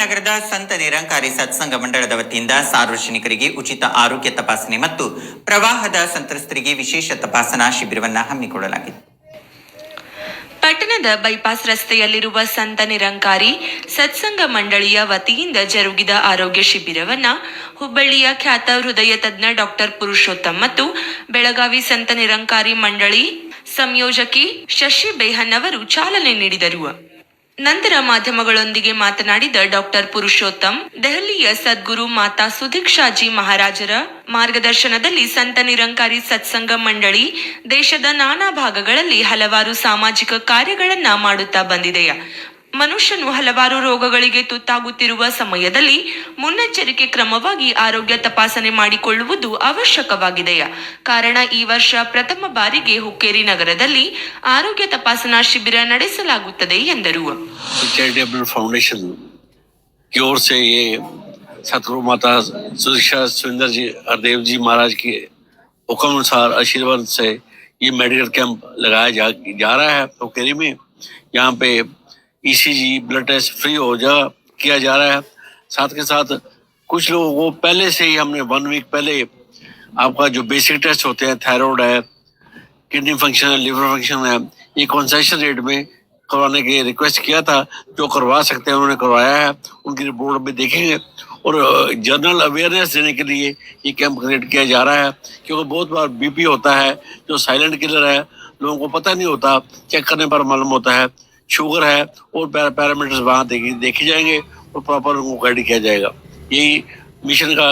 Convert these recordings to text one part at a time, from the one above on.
ನಗರದ ಸಂತ ನಿರಂಕಾರಿ ಸತ್ಸಂಗ ಮಂಡಳದ ವತಿಯಿಂದ ಸಾರ್ವಜನಿಕರಿಗೆ ಉಚಿತ ಆರೋಗ್ಯ ತಪಾಸಣೆ ಮತ್ತು ಪ್ರವಾಹದ ಸಂತ್ರಸ್ತರಿಗೆ ವಿಶೇಷ ತಪಾಸಣಾ ಶಿಬಿರವನ್ನು ಹಮ್ಮಿಕೊಳ್ಳಲಾಗಿದೆ ಪಟ್ಟಣದ ಬೈಪಾಸ್ ರಸ್ತೆಯಲ್ಲಿರುವ ಸಂತ ನಿರಂಕಾರಿ ಸತ್ಸಂಗ ಮಂಡಳಿಯ ವತಿಯಿಂದ ಜರುಗಿದ ಆರೋಗ್ಯ ಶಿಬಿರವನ್ನ ಹುಬ್ಬಳ್ಳಿಯ ಖ್ಯಾತ ಹೃದಯ ತಜ್ಞ ಡಾಕ್ಟರ್ ಪುರುಷೋತ್ತಮ್ ಮತ್ತು ಬೆಳಗಾವಿ ಸಂತ ನಿರಂಕಾರಿ ಮಂಡಳಿ ಸಂಯೋಜಕಿ ಶಶಿ ಬೇಹನ್ ಅವರು ಚಾಲನೆ ನೀಡಿದರು. ನಂತರ ಮಾಧ್ಯಮಗಳೊಂದಿಗೆ ಮಾತನಾಡಿದ ಡಾಕ್ಟರ್ ಪುರುಷೋತ್ತಮ್, ದೆಹಲಿಯ ಸದ್ಗುರು ಮಾತಾ ಸುಧೀಕ್ಷಾಜಿ ಮಹಾರಾಜರ ಮಾರ್ಗದರ್ಶನದಲ್ಲಿ ಸಂತ ನಿರಂಕಾರಿ ಸತ್ಸಂಗ ಮಂಡಳಿ ದೇಶದ ನಾನಾ ಭಾಗಗಳಲ್ಲಿ ಹಲವಾರು ಸಾಮಾಜಿಕ ಕಾರ್ಯಗಳನ್ನ ಮಾಡುತ್ತಾ ಬಂದಿದೆಯ? ಮನುಷ್ಯನು ಹಲವಾರು ರೋಗಗಳಿಗೆ ತುತ್ತಾಗುತ್ತಿರುವ ಸಮಯದಲ್ಲಿ ಮುನ್ನೆಚ್ಚರಿಕೆ ಕ್ರಮವಾಗಿ ಆರೋಗ್ಯ ತಪಾಸಣೆ ಮಾಡಿಕೊಳ್ಳುವುದು ಅವಶ್ಯಕವಾಗಿದೆಯ ಕಾರಣ ಈ ವರ್ಷ ಪ್ರಥಮ ಬಾರಿಗೆ ಹುಕ್ಕೇರಿ ನಗರದಲ್ಲಿ ಆರೋಗ್ಯ ತಪಾಸಣಾ ಶಿಬಿರ ನಡೆಸಲಾಗುತ್ತದೆ ಎಂದರು चैरिटेबल फाउंडेशन की ओर से ये सतगुरु माता सुदीक्षा सुंदर जी हरदेव जी महाराज के हुक्म अनुसार आशीर्वाद से ये मेडिकल कैंप लगाया जा, जा रहा है टोकेरी में यहाँ पे ईसीजी ब्लड टेस्ट फ्री हो जा, किया जा रहा है। साथ के साथ कुछ लोगों को पहले से ही हमने वन वीक पहले आपका जो बेसिक टेस्ट होते हैं थायराइड है किडनी फ़ंक्शन है लिवर फ़ंक्शन है, ये कॉन्सेशन रेट में करवाने के रिक्वेस्ट किया था, जो करवा सकते हैं उन्होंने करवाया है, उनकी रिपोर्ट भी देखेंगे। और जनरल अवेयरनेस देने के लिए ये कैंप क्रिएट किया जा रहा है, क्योंकि बहुत बार बीपी होता है, जो साइलेंट किलर है, लोगों को पता नहीं होता चेक करने पर मालूम होता है शुगर है और पैरामीटर्स वहाँ देखे देखे जाएंगे और प्रॉपर उनको गाइड किया जाएगा यही मिशन का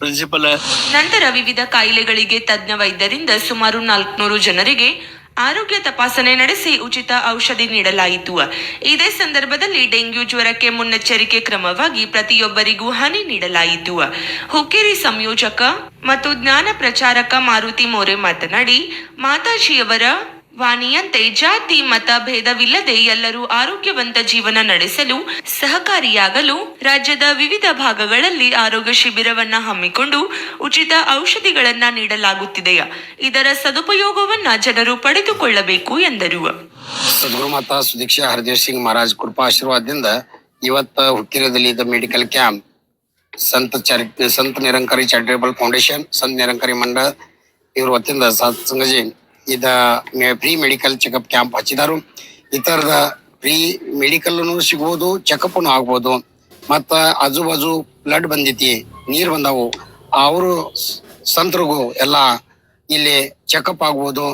प्रिंसिपल है ನಂತರ ವಿವಿಧ ಕಾಯಿಲೆಗಳಿಗೆ ತಜ್ಞ ವೈದ್ಯರಿಂದ ಸುಮಾರು ನಾಲ್ಕುನೂರು ಜನರಿಗೆ ಆರೋಗ್ಯ ತಪಾಸಣೆ ನಡೆಸಿ ಉಚಿತ ಔಷಧಿ ನೀಡಲಾಯಿತು ಇದೇ ಸಂದರ್ಭದಲ್ಲಿ ಡೆಂಗ್ಯೂ ಜ್ವರಕ್ಕೆ ಮುನ್ನೆಚ್ಚರಿಕೆ ಕ್ರಮವಾಗಿ ಪ್ರತಿಯೊಬ್ಬರಿಗೂ ಹನಿ ನೀಡಲಾಯಿತು ಹುಕ್ಕೇರಿ ಸಂಯೋಜಕ ಮತ್ತು ಜ್ಞಾನ ಪ್ರಚಾರಕ ಮಾರುತಿ ಮೋರೆ ಮಾತನಾಡಿ ಮಾತಾಜಿಯವರ ವಾಣಿಯಂತೆ ಜಾತಿ, ಮತ ಭೇದವಿಲ್ಲದೆ ಎಲ್ಲರೂ ಆರೋಗ್ಯವಂತ ಜೀವನ ನಡೆಸಲು ಸಹಕಾರಿಯಾಗಲು ರಾಜ್ಯದ ವಿವಿಧ ಭಾಗಗಳಲ್ಲಿ ಆರೋಗ್ಯ ಶಿಬಿರವನ್ನ ಹಮ್ಮಿಕೊಂಡು ಉಚಿತ ಔಷಧಿಗಳನ್ನ ನೀಡಲಾಗುತ್ತಿದೆ ಇದರ ಸದುಪಯೋಗವನ್ನ ಜನರು ಪಡೆದುಕೊಳ್ಳಬೇಕು ಎಂದರು. ಸದ್ಗುರು ಮಾತಾ ಸುದೀಕ್ಷಾ ಹರದೇವ್ ಸಿಂಗ್ ಮಹಾರಾಜ್ ಕೃಪಾ ಆಶೀರ್ವಾದದಿಂದ ಇವತ್ತ ಹುಕ್ಕಿರದಲ್ಲಿ ಇದ್ದ ಮೆಡಿಕಲ್ ಕ್ಯಾಂಪ್. ಸಂತ ಚಾರಿ, ಸಂತ ನಿರಂಕರಿ ಚಾರಿಟೇಬಲ್ ಫೌಂಡೇಶನ್, ಸಂತ ನಿರಂಕರಿ ಮಂಡಳ, ಇವ್ರ ವತಿಯಿಂದ ಸತ್ಸಂಗಜಿ ಇದ ಪ್ರೀ ಮೆಡಿಕಲ್ ಚೆಕಪ್ ಕ್ಯಾಂಪ್ ಹಚ್ಚಿದಾರು. ಇತರದ ತರದ ಫ್ರೀ ಮೆಡಿಕಲ್ ಸಿಗ್ಬೋದು ಚೆಕಪ್ ಆಗ್ಬೋದು. ಮತ್ತ ಆಜು ಬಾಜು ಬ್ಲಡ್ ಬಂದೈತಿ, ನೀರ್ ಬಂದಾವು. ಅವರು ಸಂತರಿಗೂ ಎಲ್ಲ ಇಲ್ಲಿ ಚೆಕಪ್ ಆಗ್ಬೋದು,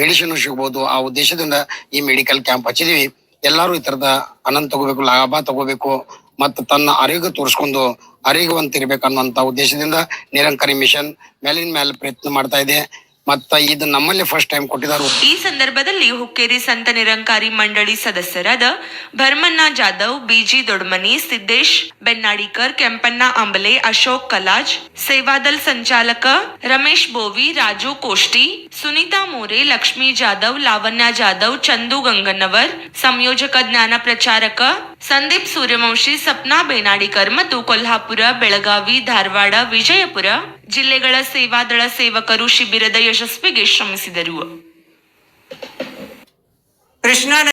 ಮೆಡಿಸಿನ್ ಸಿಗ್ಬೋದು. ಆ ಉದ್ದೇಶದಿಂದ ಈ ಮೆಡಿಕಲ್ ಕ್ಯಾಂಪ್ ಹಚ್ಚಿದೀವಿ. ಎಲ್ಲಾರು ಈ ತರದ ಆನಂದ್ ತಗೋಬೇಕು, ಲಾಭ ತಗೋಬೇಕು, ಮತ್ತು ತನ್ನ ಆರೋಗ್ಯ ತೋರಿಸ್ಕೊಂಡು ಇರ್ಬೇಕು ಅನ್ನುವಂತ ಉದ್ದೇಶದಿಂದ ನಿರಂಕರಿ ಮಿಷನ್ ಮೇಲಿನ ಮೇಲೆ ಪ್ರಯತ್ನ ಮಾಡ್ತಾ ಇದೆ. ಮತ್ತ ಇದು ನಮ್ಮಲ್ಲಿ ಫಸ್ಟ್ ಟೈಮ್ ಕೊಟ್ಟಿದ್ದಾರೆ ಈ ಸಂದರ್ಭದಲ್ಲಿ ಹುಕ್ಕೇರಿ ಸಂತ ನಿರಂಕಾರಿ ಮಂಡಳಿ ಸದಸ್ಯರಾದ ಭರ್ಮಣ್ಣ ಜಾಧವ್ ಬಿಜಿ ದೊಡ್ಮನಿ ಸಿದ್ದೇಶ್ ಬೆನ್ನಾಡಿಕರ್ ಕೆಂಪಣ್ಣ ಅಂಬಲೆ ಅಶೋಕ್ ಕಲಾಜ್ ಸೇವಾದಲ್ ಸಂಚಾಲಕ ರಮೇಶ್ ಬೋವಿ ರಾಜು ಕೋಷ್ಟಿ ಸುನೀತಾ ಮೋರೆ ಲಕ್ಷ್ಮೀ ಜಾಧವ್ ಲಾವಣ್ಯ ಜಾಧವ್ ಚಂದು ಗಂಗನ್ನವರ್ ಸಂಯೋಜಕ ಜ್ಞಾನ ಪ್ರಚಾರಕ ಸಂದೀಪ್ ಸೂರ್ಯವಂಶಿ, ಸಪ್ನಾ ಬೇನಾಡಿಕರ್ ಮತ್ತು ಕೊಲ್ಹಾಪುರ, ಬೆಳಗಾವಿ, ಧಾರವಾಡ, ವಿಜಯಪುರ ಜಿಲ್ಲೆಗಳ ಸೇವಾದಳ ಸೇವಕರು ಶಿಬಿರದ ಯಶಸ್ವಿಗೆ ಶ್ರಮಿಸಿದರು.